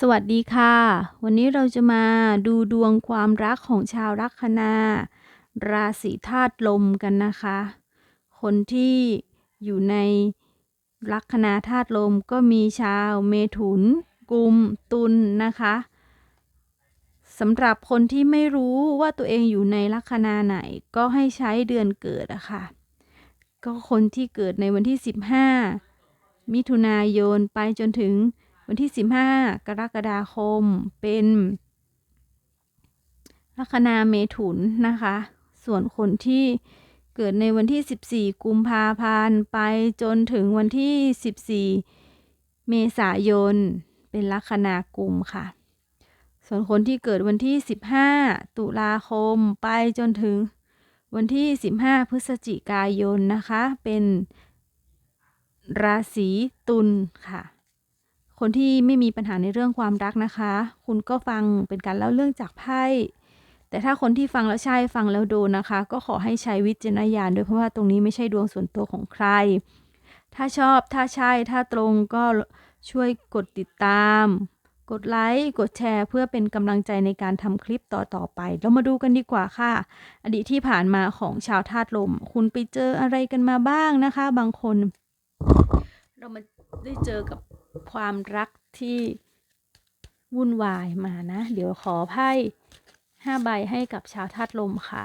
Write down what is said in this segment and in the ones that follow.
สวัสดีค่ะ วันนี้เราจะมาดูดวงความรักของชาวลัคนา ราศีธาตุลมกันนะคะ คนที่อยู่ในลัคนาธาตุลมก็มีชาวเมถุน กุม ตุลนะคะสำหรับคนที่ไม่รู้ว่าตัวเองอยู่ในลัคนาไหน ก็ให้ใช้เดือนเกิดอะค่ะ ก็คนที่เกิดในวันที่ 15 มิถุนายนไปจนถึง วันที่ 15 กรกฎาคมเป็นลัคนาเมถุนนะคะ ส่วนคนที่เกิดในวันที่ 14 กุมภาพันธ์ไปจนถึงวันที่ 14 เมษายน เป็นลัคนากุมค่ะ ส่วนคนที่เกิดวันที่ 15 ตุลาคมไปจนถึงวันที่ 15 พฤศจิกายนนะคะ เป็นราศีตุลค่ะ คนที่ไม่มีปัญหาในเรื่องความรักนะคะ คุณก็ฟังเป็นการเล่าเรื่องจากไพ่แต่ถ้าคนที่ฟังแล้วใช่ฟังแล้วโดนนะคะ ก็ขอให้ใช้วิจารณญาณด้วยเพราะว่าตรงนี้ไม่ใช่ดวงส่วนตัวของใคร ถ้าชอบถ้าใช่ถ้าตรงก็ช่วยกดติดตาม กดไลค์กดแชร์ เพื่อเป็นกำลังใจในการทำคลิปต่อๆไป เรามาดูกันดีกว่าค่ะ อดีตที่ผ่านมาของชาวธาตุลม คุณไปเจออะไรกันมาบ้างนะคะ บางคน เรามาได้เจอกับ ความรักที่วุ่นวายมานะ เดี๋ยวขอไพ่ห้าใบให้กับชาวธาตุลมค่ะ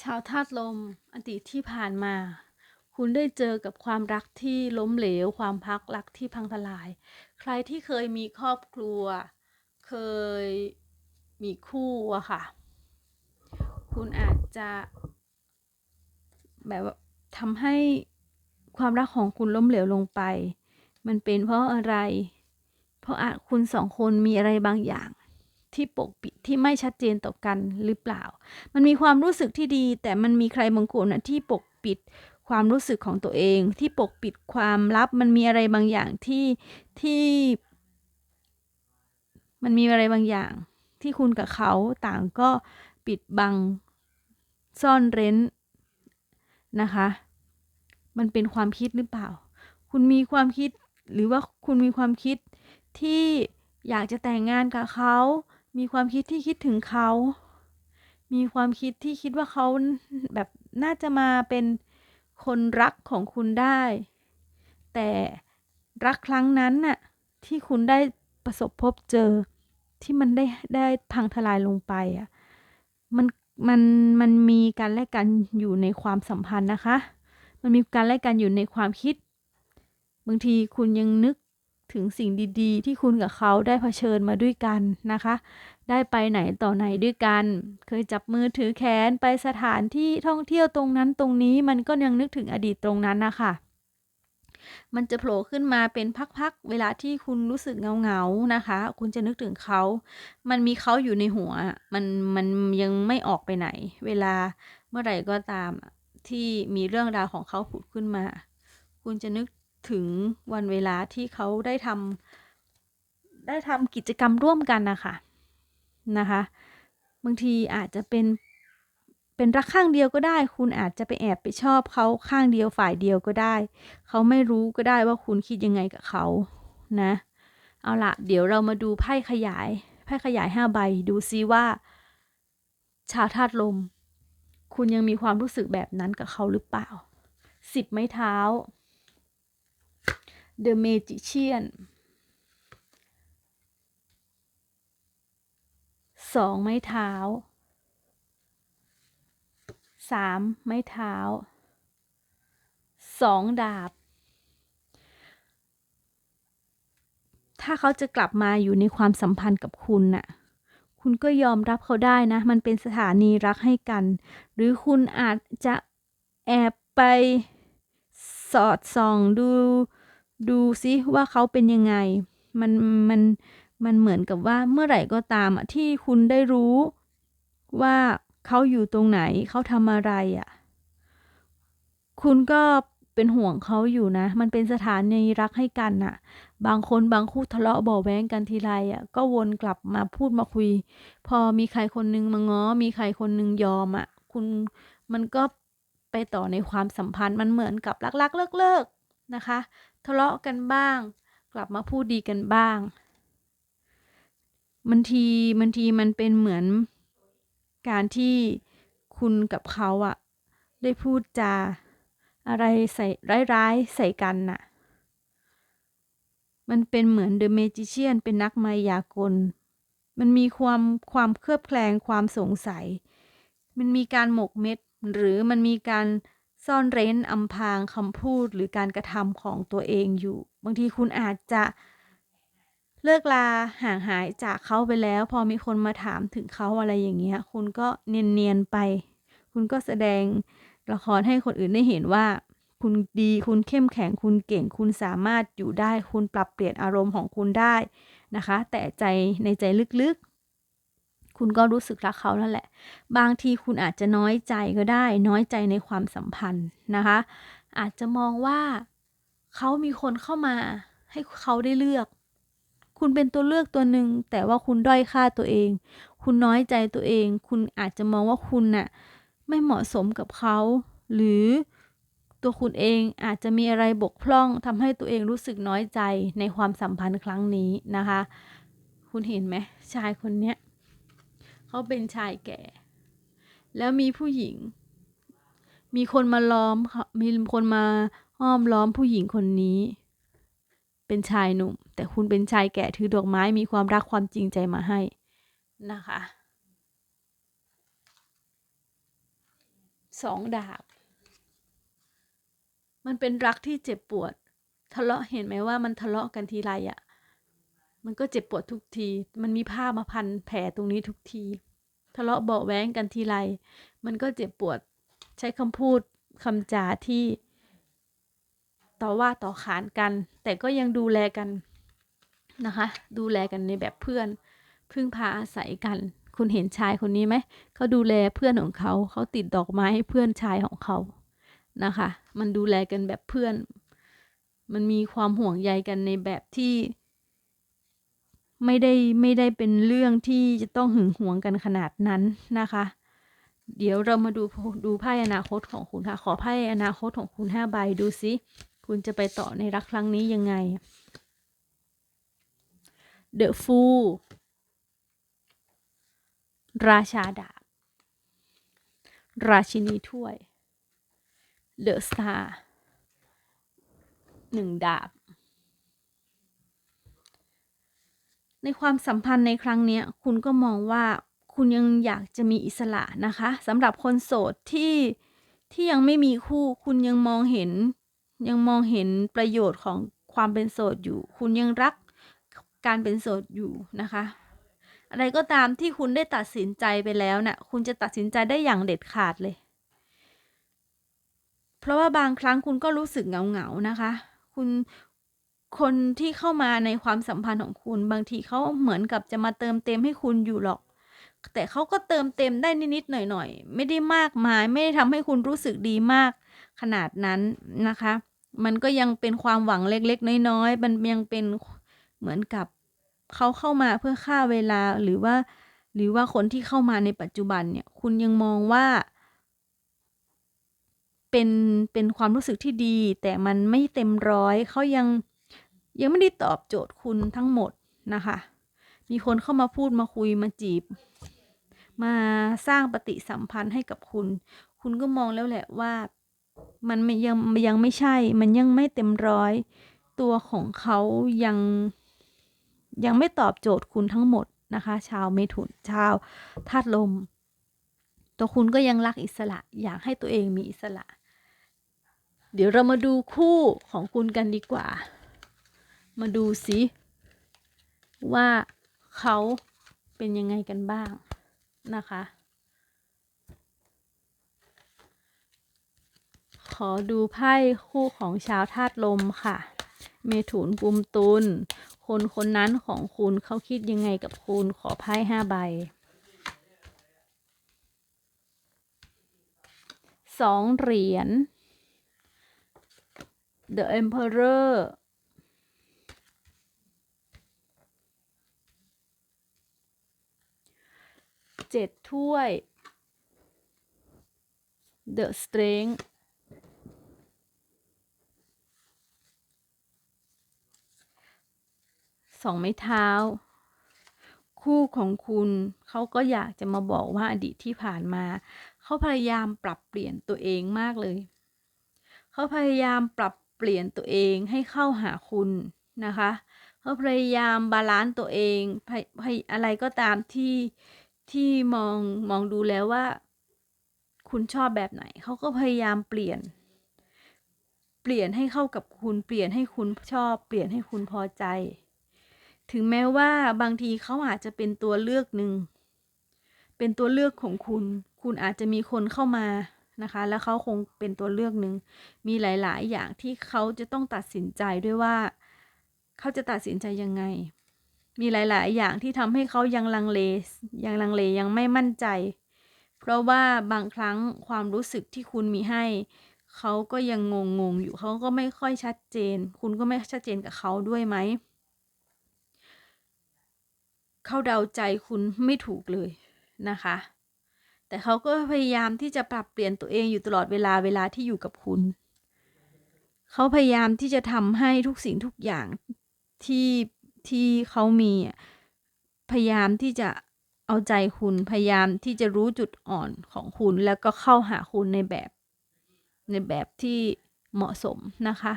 ชาวธาตุลมอดีตที่ผ่านมา คุณได้เจอกับความรักที่ล้มเหลว ความพักรักที่พังทลาย ใครที่เคยมีครอบครัว เคยมีคู่อะค่ะ คุณอาจจะแบบทำให้ความรักของคุณล้มเหลวลงไป มันเป็นเพราะอะไร เพราะอาจคุณสองคนมีอะไรบางอย่าง ที่ปกปิดที่ไม่ชัดเจนต่อกันหรือเปล่า มันมีความรู้สึกที่ดี แต่มันมีใครบางคนนะที่ปกปิด ความรู้สึกของตัวเอง ที่ปกปิดความลับมันมีอะไรบางอย่างที่ที่ มันมีอะไรบางอย่าง ที่คุณกับเขาต่างก็ปิดบังซ่อนเร้นนะคะ มันเป็นความคิดหรือเปล่า คุณมีความคิดหรือว่าคุณมีความคิดที่อยากจะแต่งงานกับเขา มีความคิดที่คิดถึงเขา มีความคิดที่คิดว่าเขาแบบน่าจะมาเป็น คนรักของคุณได้ แต่รักครั้งนั้นน่ะที่คุณได้ประสบพบเจอที่มันได้ได้พังทลายลงไปอะมันมันมันมีการแลกกันอยู่ในความสัมพันธ์นะคะ มันมีการแลกกันอยู่ในความคิด บางทีคุณยังนึกถึงสิ่งดี ๆ ที่คุณกับเขาได้เผชิญมาด้วยกันนะคะ ได้ไปไหนต่อไหนด้วยกัน เคยจับมือถือแขนไปสถานที่ท่องเที่ยวตรงนั้นตรงนี้มันก็ยังนึกถึงอดีตตรงนั้นนะคะมันจะโผล่ขึ้นมาเป็นพักๆ เวลาที่คุณรู้สึกเงาๆ นะคะ คุณจะนึกถึงเขา มันมีเขาอยู่ในหัว มัน มันยังไม่ออกไปไหน เวลาเมื่อไหร่ก็ตามที่มีเรื่องราวของเขาผุดขึ้นมา คุณจะนึกถึงวันเวลาที่เขาได้ทำได้ทำกิจกรรมร่วมกันนะคะ นะคะ บางทีอาจจะเป็นเป็นรักข้างเดียวก็ได้ คุณอาจจะไปแอบไปชอบเขาข้างเดียวฝ่ายเดียวก็ได้ เขาไม่รู้ก็ได้ว่าคุณคิดยังไงกับเขานะ เอาละเดี๋ยวเรามาดูไพ่ขยายไพ่ขยายห้าใบดูซิว่า ชาวธาตุลม คุณยังมีความรู้สึกแบบนั้นกับเขาหรือเปล่าสิบไม้เท้า The Magician สองไม้เท้าสามไม้เท้าสองดาบ ถ้าเขาจะกลับมาอยู่ในความสัมพันธ์กับคุณน่ะ คุณก็ยอมรับเขาได้นะ มันเป็นสถานีรักให้กัน หรือคุณอาจจะแอบไปสอดส่องดูดูซิว่าเขาเป็นยังไง มันมัน มันเหมือนกับว่าเมื่อไหร่ก็ตามที่คุณได้รู้ว่าเขาอยู่ตรงไหนเขาทำอะไรอะ คุณก็เป็นห่วงเขาอยู่นะ มันเป็นสถานีรักให้กันน่ะ บางคนบางคู่ทะเลาะบาแว้งกันทีไรอะ ก็วนกลับมาพูดมาคุย พอมีใครคนนึงมาง้อ มีใครคนนึงยอมอะ คุณมันก็ไปต่อในความสัมพันธ์มันเหมือนกับรักๆเลิกๆนะคะ ทะเลาะกันบ้าง กลับมาพูดดีกันบ้าง บางทีบางทีมันเป็นเหมือนการที่คุณกับเขาอะได้พูดจาอะไรใส่ร้ายๆใส่กันน่ะ มันเป็นเหมือนเดอะเมจิเชียนเป็นนักมายากล มันมีความความเคลือบแคลงความสงสัย มันมีการหมกเม็ด หรือมันมีการซ่อนเร้นอำพรางคำพูดหรือการกระทำของตัวเองอยู่ บางทีคุณอาจจะ เลิกลาห่างหายจากเขาไปแล้ว พอมีคนมาถามถึงเขาอะไรอย่างเงี้ย คุณก็เนียนๆไป คุณก็แสดงละครให้คนอื่นได้เห็นว่า คุณดีคุณเข้มแข็งคุณเก่ง คุณสามารถอยู่ได้ คุณปรับเปลี่ยนอารมณ์ของคุณได้นะคะ แต่ใจในใจลึกๆ คุณก็รู้สึกรักเขานั่นแหละ บางทีคุณอาจจะน้อยใจก็ได้ น้อยใจในความสัมพันธ์นะคะ อาจจะมองว่าเขามีคนเข้ามาให้เขาได้เลือก คุณเป็นตัวเลือกตัวหนึ่งแต่ว่าคุณด้อยค่าตัวเอง คุณน้อยใจตัวเอง คุณอาจจะมองว่าคุณน่ะไม่เหมาะสมกับเขา หรือตัวคุณเองอาจจะมีอะไรบกพร่องทำให้ตัวเองรู้สึกน้อยใจในความสัมพันธ์ครั้งนี้นะคะ คุณเห็นไหมชายคนเนี้ยเขาเป็นชายแก่ แล้วมีผู้หญิง มีคนมาล้อมมีคนมาอ้อมล้อมผู้หญิงคนนี้ เป็นชายหนุ่ม แต่คุณเป็นชายแก่ถือดอกไม้มีความรักความจริงใจมาให้นะคะสองดาบ มันเป็นรักที่เจ็บปวด ทะเลาะเห็นไหมว่ามันทะเลาะกันทีไรอะ่ะ มันก็เจ็บปวดทุกที มันมีผ้ามาพันแผลตรงนี้ทุกที ทะเลาะเบาแว้งกันทีไร มันก็เจ็บปวด ใช้คำพูดคำจาที่ ต่อว่าต่อขานกัน แต่ก็ยังดูแลกันนะคะ ดูแลกันในแบบเพื่อน พึ่งพาอาศัยกัน คุณเห็นชายคนนี้ไหมเขาดูแลเพื่อนของเขาเขาติดดอกไม้ให้เพื่อนชายของเขานะคะ มันดูแลกันแบบเพื่อน มันมีความห่วงใยกันในแบบที่ ไม่ได้ไม่ได้เป็นเรื่องที่จะต้องหึงหวงกันขนาดนั้นนะคะ เดี๋ยวเรามาดูดูไพ่อนาคตของคุณค่ะ ขอไพ่อนาคตของคุณห้าใบดูซิ คุณจะไปต่อในรักครั้งนี้ยังไง The Fool ราชาดาบ ราชินีถ้วย The Star หนึ่งดาบ ในความสัมพันธ์ในครั้งนี้คุณก็มองว่าคุณยังอยากจะมีอิสระนะคะสำหรับคนโสดที่ที่ยังไม่มีคู่คุณยังมองเห็น ยังมองเห็นประโยชน์ของความเป็นโสดอยู่ คุณยังรักการเป็นโสดอยู่นะคะ อะไรก็ตามที่คุณได้ตัดสินใจไปแล้วนะ่ะ คุณจะตัดสินใจได้อย่างเด็ดขาดเลย เพราะว่าบางครั้งคุณก็รู้สึกเหงาๆนะคะ คุณคนที่เข้ามาในความสัมพันธ์ของคุณ บางทีเขาเหมือนกับจะมาเติมเต็มให้คุณอยู่หรอก แต่เขาก็เติมเต็มได้นิดๆหน่อยๆ ไม่ได้มากมาย ไม่ได้ทำให้คุณรู้สึกดีมากขนาดนั้นนะคะ มันก็ยังเป็นความหวังเล็กๆ น้อยๆ มันยังเป็นเหมือนกับเขาเข้ามาเพื่อฆ่าเวลาหรือว่า หรือว่าคนที่เข้ามาในปัจจุบันเนี่ย คุณยังมองว่า เป็นเป็นความรู้สึกที่ดี แต่มันไม่เต็มร้อยเขายังยังไม่ได้ตอบโจทย์คุณทั้งหมดนะคะ มีคนเข้ามาพูดมาคุยมาจีบ มาสร้างปฏิสัมพันธ์ให้กับคุณ คุณก็มองแล้วแหละว่า มันยังยังไม่ใช่ มันยังไม่เต็มร้อย ตัวของเขายังยังไม่ตอบโจทย์คุณทั้งหมดนะคะ ชาวเมถุนชาวธาตุลม ตัวคุณก็ยังรักอิสระ อยากให้ตัวเองมีอิสระ เดี๋ยวเรามาดูคู่ของคุณกันดีกว่า มาดูสิว่าเขาเป็นยังไงกันบ้างนะคะ ข อดูไพ่คู่ของชาวธาตุลมค่ะ เมถุนกุมตุล คนคนนั้นของคุณเขาคิดยังไงกับคุณขอไพ่ห้าใบสองเหรียญ The Emperor เจ็ดถ้วย The Strength สองไม้เท้า คู่ของคุณเขาก็อยากจะมาบอกว่าอดีตที่ผ่านมา เขาพยายามปรับเปลี่ยนตัวเองมากเลย เขาพยายามปรับเปลี่ยนตัวเองให้เข้าหาคุณนะคะเขาพยายามบาลานซ์ตัวเองอะไรก็ตามที่ที่มองมองดูแล้วว่า คุณชอบแบบไหน เขาก็พยายามเปลี่ยน เปลี่ยนให้เข้ากับคุณ เปลี่ยนให้คุณชอบ เปลี่ยนให้คุณพอใจ ถึงแม้ว่าบางทีเขาอาจจะเป็นตัวเลือกหนึ่ง เป็นตัวเลือกของคุณ คุณอาจจะมีคนเข้ามานะคะ แล้วเขาคงเป็นตัวเลือกหนึ่ง มีหลาย ๆ อย่างที่เขาจะต้องตัดสินใจด้วยว่า เขาจะตัดสินใจยังไง มีหลาย ๆ อย่างที่ทำให้เขายังลังเล ยังลังเล ยังไม่มั่นใจ เพราะว่าบางครั้งความรู้สึกที่คุณมีให้เขาก็ยังงงงๆอยู่ เขาก็ไม่ค่อยชัดเจน คุณก็ไม่ชัดเจนกับเขาด้วยไหม เขาเดาใจคุณไม่ถูกเลยนะคะ แต่เขาก็พยายามที่จะปรับเปลี่ยนตัวเองอยู่ตลอดเวลาเวลาที่อยู่กับคุณ เขาพยายามที่จะทำให้ทุกสิ่งทุกอย่างที่ที่เขามีพยายามที่จะเอาใจคุณพยายามที่จะรู้จุดอ่อนของคุณแล้วก็เข้าหาคุณในแบบในแบบที่เหมาะสมนะคะ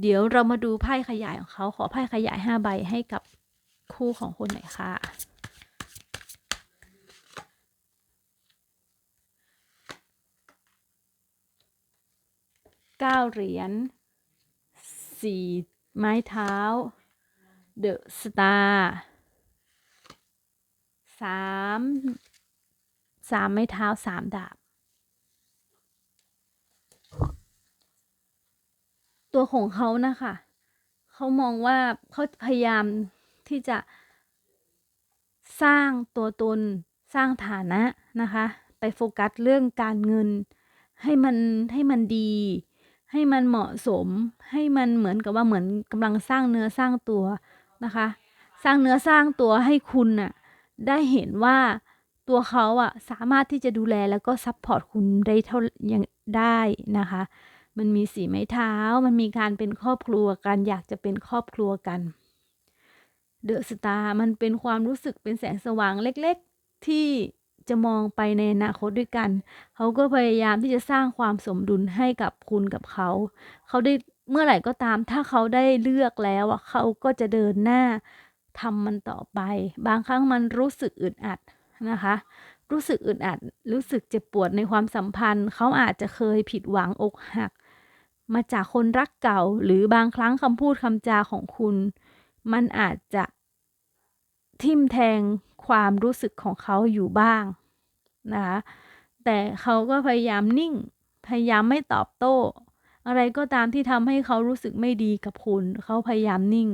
เดี๋ยวเรามาดูไพ่ขยายของเขาขอไพ่ขยายห้าใบให้กับ คู่ของคุณหน่อยค่ะ เก้าเหรียญสี่ไม้เท้า เดอะสตาร์สามสามไม้เท้าสามดาบ ตัวของเขานะคะ เขามองว่าเขาพยายาม ที่จะสร้างตัวตนสร้างฐานะนะคะ ไปโฟกัสเรื่องการเงิน ให้มันให้มันดี ให้มันเหมาะสม ให้มันเหมือนกับว่าเหมือนกำลังสร้างเนื้อสร้างตัวนะคะ สร้างเนื้อสร้างตัวให้คุณน่ะได้เห็นว่าตัวเขาอะสามารถที่จะดูแลแล้วก็ซัพพอร์ตคุณได้เท่ายังได้นะคะ มันมีสีไม้เท้า มันมีการเป็นครอบครัวกัน อยากจะเป็นครอบครัวกัน เดอะสตาร์มันเป็นความรู้สึกเป็นแสงสว่างเล็กๆ ที่จะมองไปในอนาคตด้วยกัน เขาก็พยายามที่จะสร้างความสมดุลให้กับคุณกับเขา เขาได้เมื่อไหร่ก็ตาม ถ้าเขาได้เลือกแล้วอะเขาก็จะเดินหน้าทำมันต่อไป บางครั้งมันรู้สึกอึดอัดนะคะ รู้สึกอึดอัด รู้สึกเจ็บปวดในความสัมพันธ์ เขาอาจจะเคยผิดหวังอกหัก มาจากคนรักเก่า หรือบางครั้งคำพูดคำจาของคุณ มันอาจจะทิ่มแทงความรู้สึกของเขาอยู่บ้างนะคะแต่เขาก็พยายามนิ่ง พยายามไม่ตอบโต้ อะไรก็ตามที่ทำให้เขารู้สึกไม่ดีกับคุณ เขาพยายามนิ่ง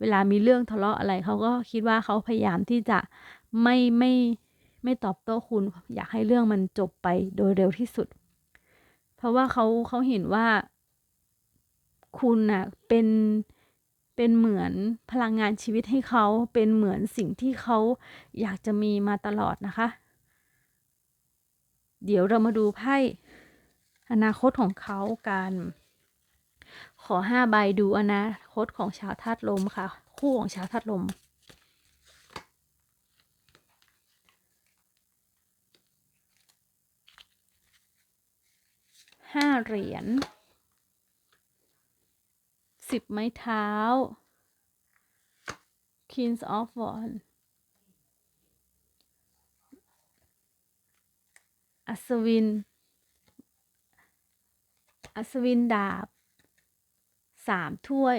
เวลามีเรื่องทะเลาะอะไร เขาก็คิดว่าเขาพยายามที่จะไม่ไม่ไม่ตอบโต้คุณ อยากให้เรื่องมันจบไปโดยเร็วที่สุด เพราะว่าเขาเขาเห็นว่า คุณน่ะเป็น เป็นเหมือนพลังงานชีวิตให้เขาเป็นเหมือนสิ่งที่เขาอยากจะมีมาตลอดนะคะ เดี๋ยวเรามาดูไพ่อนาคตของเขากัน ขอห้าใบดูอนาคตของชาวธาตุลมค่ะ คู่ของชาวธาตุลมห้าเหรียญ สิบไม้เท้า Kings of Wands อัศวิน อัศวินดาบ สามถ้วย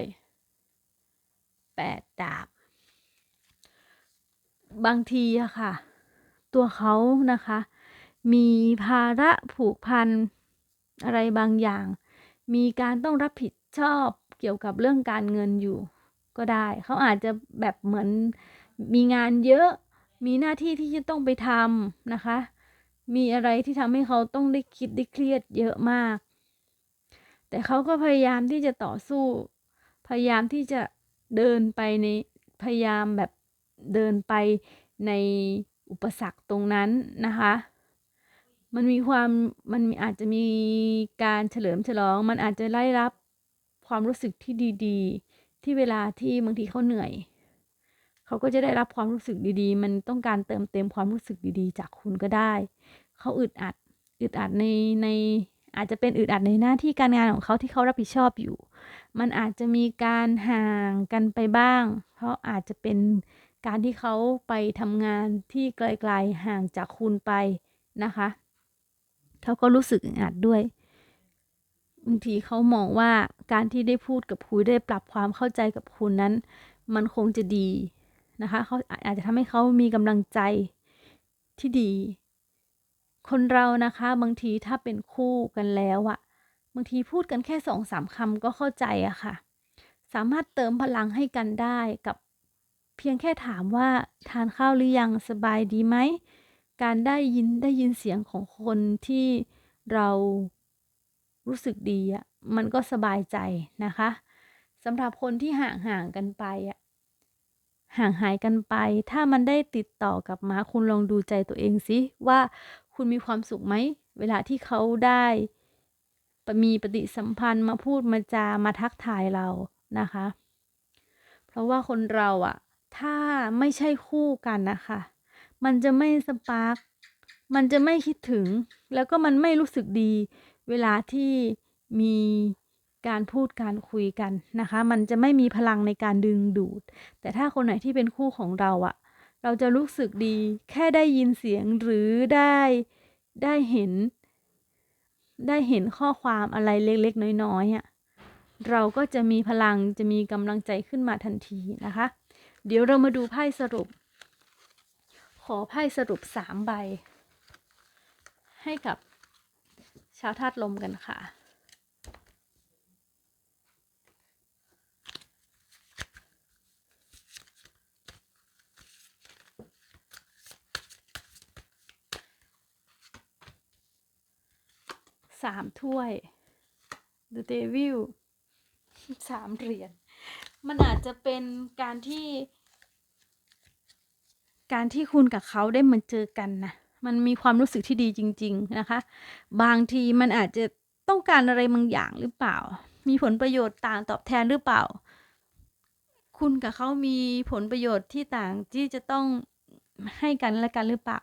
แปดดาบ บางทีอะค่ะ ตัวเขานะคะ มีภาระผูกพันอะไรบางอย่าง มีการต้องรับผิด ชอบเกี่ยวกับเรื่องการเงินอยู่ก็ได้ เขาอาจจะแบบเหมือนมีงานเยอะ มีหน้าที่ที่จะต้องไปทำนะคะ มีอะไรที่ทำให้เขาต้องได้คิดได้เครียดเยอะมาก แต่เขาก็พยายามที่จะต่อสู้ พยายามที่จะเดินไปในพยายามแบบเดินไปในอุปสรรคตรงนั้นนะคะ มันมีความมันมอาจจะมีการเฉลิมฉลอง มันอาจจะได้รับ ความรู้สึกที่ดีๆ ที่เวลาที่บางทีเขาเหนื่อย เขาก็จะได้รับความรู้สึกดีๆ มันต้องการเติมเต็มความรู้สึกดีๆ จากคุณก็ได้ เขาอึดอัด อึดอัดในในอาจจะเป็นอึดอัดในหน้าที่การงานของเขาที่เขารับผิดชอบอยู่ มันอาจจะมีการห่างกันไปบ้าง เพราะอาจจะเป็นการที่เขาไปทำงานที่ไกลๆห่างจากคุณไปนะคะ เขาก็รู้สึกอึดอัดด้วยางทีเขามองว่าการที่ได้พูดกับคุยได้ปรับความเข้าใจกับคุณนั้น มันคงจะดีนะคะเขาอาจจะทำให้เขามีกำลังใจที่ดี คนเรานะคะบางทีถ้าเป็นคู่กันแล้วอะบางทีพูดกันแค่สองสามคำก็เข้าใจอะค่ะ สามารถเติมพลังให้กันได้กับเพียงแค่ถามว่าทานข้าวหรือยังสบายดีไหม การได้ยินได้ยินเสียงของคนที่เรา รู้สึกดีอะมันก็สบายใจนะคะสำหรับคนที่ห่างห่างกันไปอะห่างหายกันไป ถ้ามันได้ติดต่อกลับมา คุณลองดูใจตัวเองสิว่าคุณมีความสุขไหม เวลาที่เขาได้มีปฏิสัมพันธ์มาพูดมาจามาทักทายเรานะคะ เพราะว่าคนเราอะถ้าไม่ใช่คู่กันนะคะ มันจะไม่สปาร์กมันจะไม่คิดถึง แล้วก็มันไม่รู้สึกดี เวลาที่มีการพูดการคุยกันนะคะ มันจะไม่มีพลังในการดึงดูด แต่ถ้าคนไหนที่เป็นคู่ของเราอะเราจะรู้สึกดีแค่ได้ยินเสียงหรือได้ได้เห็น ได้เห็นข้อความอะไรเล็กๆ น้อยๆอะเราก็จะมีพลังจะมีกำลังใจขึ้นมาทันทีนะคะ เดี๋ยวเรามาดูไพ่สรุป ขอไพ่สรุปสามใบ ให้กับ ชาวธาตุลมกันค่ะ สามถ้วย The Devil สามเหรียญ มันอาจจะเป็นการที่ การที่คุณกับเขาได้มาเจอกันนะ มันมีความรู้สึกที่ดีจริง ๆนะคะ บางทีมันอาจจะต้องการอะไรบางอย่างหรือเปล่า มีผลประโยชน์ต่างตอบแทนหรือเปล่า คุณกับเขามีผลประโยชน์ที่ต่างที่จะต้องให้กันและกันหรือเปล่า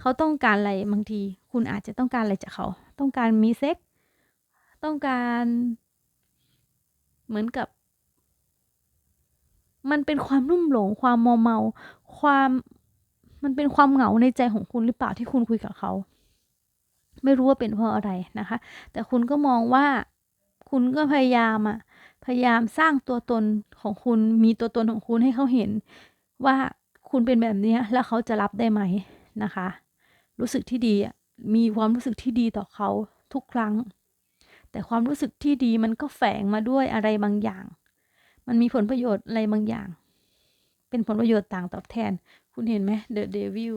เขาต้องการอะไรบางที คุณอาจจะต้องการอะไรจากเขา ต้องการมีเซ็ก ต้องการเหมือนกับ มันเป็นความรุ่มหลง ความมัวเมา ความ มันเป็นความเหงาในใจของคุณหรือเปล่าที่คุณคุยกับเขา ไม่รู้ว่าเป็นเพราะอะไรนะคะ แต่คุณก็มองว่าคุณก็พยายามอะพยายามสร้างตัวตนของคุณมีตัวตนของคุณให้เขาเห็น ว่าคุณเป็นแบบนี้แล้วเขาจะรับได้ไหมนะคะ รู้สึกที่ดีมีความรู้สึกที่ดีต่อเขาทุกครั้ง แต่ความรู้สึกที่ดีมันก็แฝงมาด้วยอะไรบางอย่าง มันมีผลประโยชน์อะไรบางอย่าง เป็นผลประโยชน์ต่างตอบแทน คุณเห็นไหมเดอะเดวิล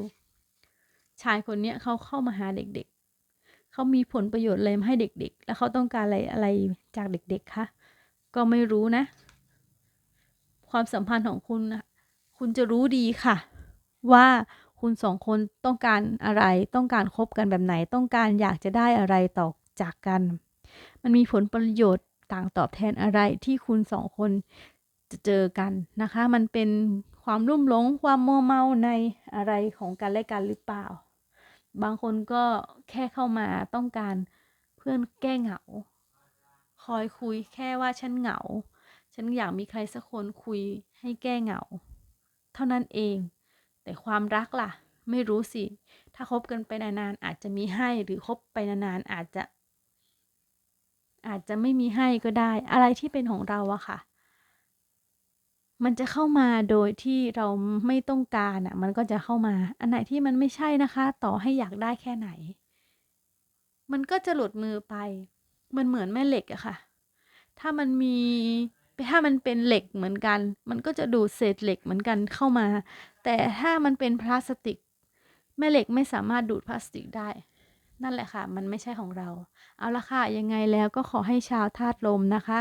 ชายคนนี้เขาเข้ามาหาเด็กๆ เขามีผลประโยชน์อะไรมาให้เด็กๆ แล้วเขาต้องการอะไรอะไรจากเด็กๆ คะ ก็ไม่รู้นะ ความสัมพันธ์ของคุณนะคุณจะรู้ดีค่ะ ว่าคุณสองคนต้องการอะไร ต้องการคบกันแบบไหน ต้องการอยากจะได้อะไรต่อจากกัน มันมีผลประโยชน์ต่างตอบแทนอะไรที่คุณสองคน จะเจอกันนะคะ มันเป็นความรุ่มหลงความมัวเมาในอะไรของกันและกันหรือเปล่า บางคนก็แค่เข้ามาต้องการเพื่อนแก้เหงา คอยคุยแค่ว่าฉันเหงา ฉันอยากมีใครสักคนคุยให้แก้เหงา เท่านั้นเอง แต่ความรักล่ะ ไม่รู้สิ ถ้าคบกันไปนานๆอาจจะมีให้หรือคบไปนานๆอาจจะ อาจจะไม่มีให้ก็ได้ อะไรที่เป็นของเราอะค่ะ มันจะเข้ามาโดยที่เราไม่ต้องการอะ มันก็จะเข้ามา อันไหนที่มันไม่ใช่นะคะ ต่อให้อยากได้แค่ไหน มันก็จะหลุดมือไป มันเหมือนแม่เหล็กอะค่ะ ถ้ามันมี ถ้ามันเป็นเหล็กเหมือนกัน มันก็จะดูดเศษเหล็กเหมือนกันเข้ามา แต่ถ้ามันเป็นพลาสติก แม่เหล็กไม่สามารถดูดพลาสติกได้ นั่นแหละค่ะ มันไม่ใช่ของเรา เอาละค่ะ ยังไงแล้วก็ขอให้ชาวธาตุลมนะคะ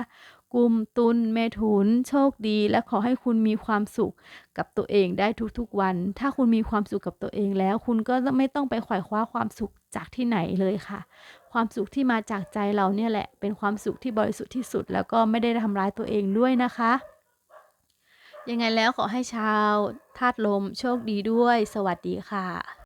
กุมตุลเมถุน โชคดี และขอให้คุณมีความสุขกับตัวเองได้ทุกๆวัน ถ้าคุณมีความสุขกับตัวเองแล้ว คุณก็ไม่ต้องไปขว่คว้าความสุขจากที่ไหนเลยค่ะ ความสุขที่มาจากใจเราเนี่ยแหละ เป็นความสุขที่บริสุทธิ์ที่สุด แล้วก็ไม่ได้ทำร้ายตัวเองด้วยนะคะยังไงแล้วขอให้ชาวธาตุลมโชคดีด้วย สวัสดีค่ะ